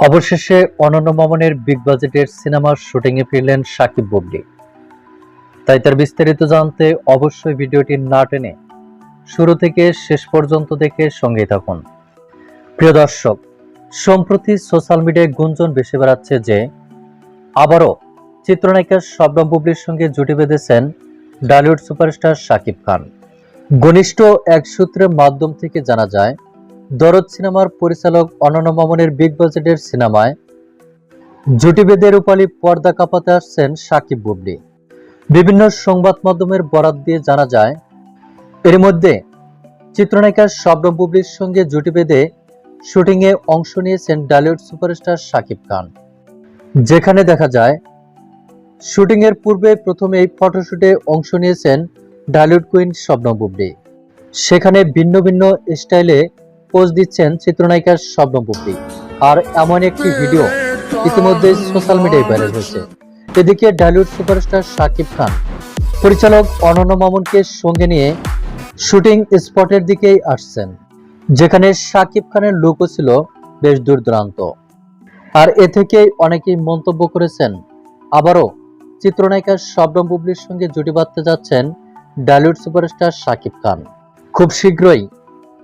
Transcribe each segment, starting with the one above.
অবশেষে অনন্য মামনের বিগ বাজেটের সিনেমার শুটিংয়ে ফিরলেন সাকিব বুবলি। তাই তার বিস্তারিত জানতে অবশ্যই ভিডিওটি না টেনে শুরু থেকে শেষ পর্যন্ত দেখে সঙ্গেই থাকুন। প্রিয় দর্শক, সম্প্রতি সোশ্যাল মিডিয়ায় গুঞ্জন বেশি বেড়াচ্ছে যে আবারও চিত্রনায়িকা শবনম বুবলির সঙ্গে জুটি বেঁধেছেন ডালিউড সুপারস্টার শাকিব খান। ঘনিষ্ঠ এক সূত্রের মাধ্যম থেকে জানা যায় দরদ সিনেমার পরিচালক অনন্য মামনের বিগ বাজেটের সিনেমায় জুটি বেদে রূপালী পর্দা কাঁপাতে আসছেন সাকিব বুবলি। বিভিন্ন সংবাদ মাধ্যমের বরাত দিয়ে জানা যায়, এর মধ্যে চিত্রনায়িকা শবনম বুবলির সঙ্গে জুটি বেঁধে শুটিংয়ে অংশ নিয়েছেন ডালিউড সুপারস্টার শাকিব খান। যেখানে দেখা যায়, শুটিংয়ের পূর্বে প্রথমে এই ফটোশুটে অংশ নিয়েছেন ডালিউড কুইন শবনম বুবলি। সেখানে ভিন্ন ভিন্ন স্টাইলে পোজ দিচ্ছেন চিত্রনায়িকা শবনম আর এমন একটি ভিডিও ইতিমধ্যে সোশ্যাল মিডিয়ায় ভাইরাল হয়েছে। এদিকে ডালিউড সুপারস্টার শাকিব খান, পরিচালক অনন্য মামুনকে সঙ্গে নিয়ে শুটিং স্পটের দিকেই আসছেন, যেখানে শাকিব খানের লুকও ছিল বেশ দূরদূরান্ত আর এ থেকেই অনেকেই মন্তব্য করেছেন, আবারও চিত্রনায়িকা শবনম বুবলির সঙ্গে জুটি বাঁধতে যাচ্ছেন ডালিউড সুপারস্টার শাকিব খান। খুব শীঘ্রই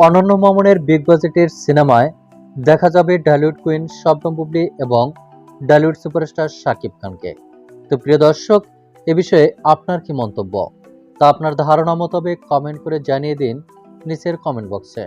অনন্য মামুনের বিগ বাজেটের সিনেমায় দেখা যাবে ডালিউড কুইন, শবনম বুবলি এবং ডালিউড সুপারস্টার শাকিব খানকে। তো প্রিয় দর্শক, এ বিষয়ে আপনার কি মন্তব্য? তা আপনার ধারণা মোতাবেক কমেন্ট করে জানিয়ে দিন নিচের কমেন্ট বক্সে